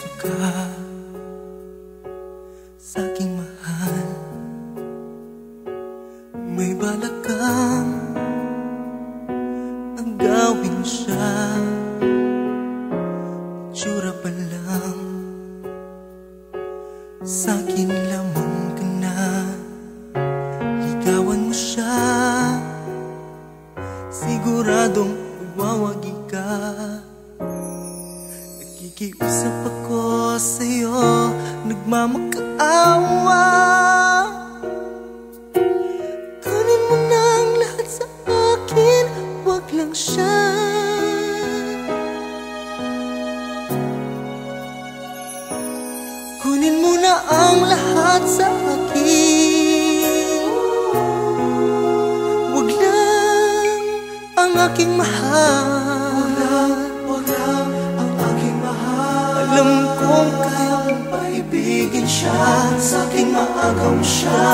Ka sa aking mahal. May balak kang Nagmamakaawa Kunin mo na ang lahat sa akin Huwag lang siya. Kunin mo na ang lahat sa akin. Huwag lang ang aking mahal paibigin siya Sa aking maagaw siya.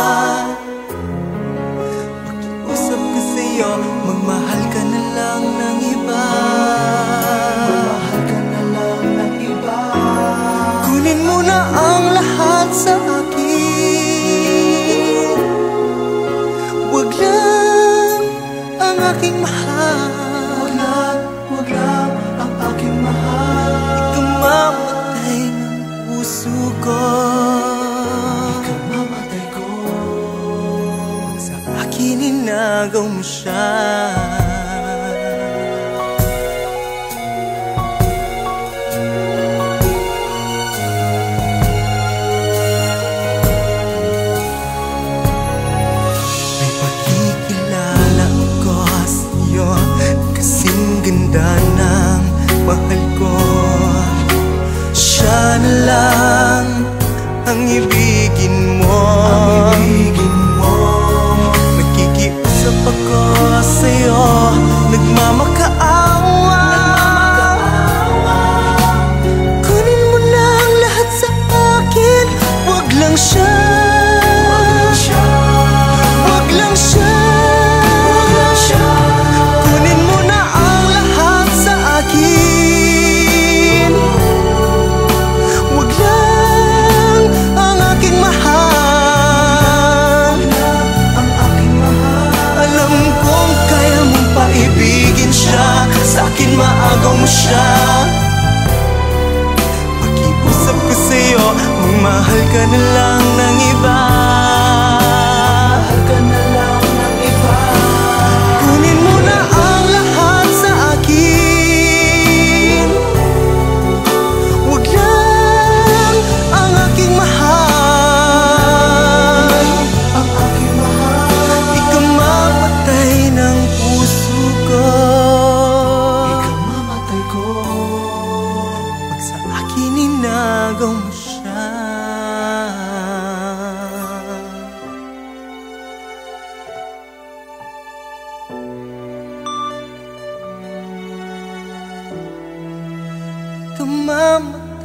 Usap ka sa'yo, magmahal ka na lang ng iba. Mahal ka na lang ng iba. Kunin mo na ang lahat sa akin. Huwag lang ang aking mahal puso ko Kamamatay ko. Sa akin inagaw mo siya. May pagkikilala ako sa'yo Kasing ganda ibigin mo. Ibigin mo. Nakikiusap ako sa'yo. Nagmamakaawa Sa akin maagaw mo siya. Pakiusap ko sa'yo Magmahal ka na lang mama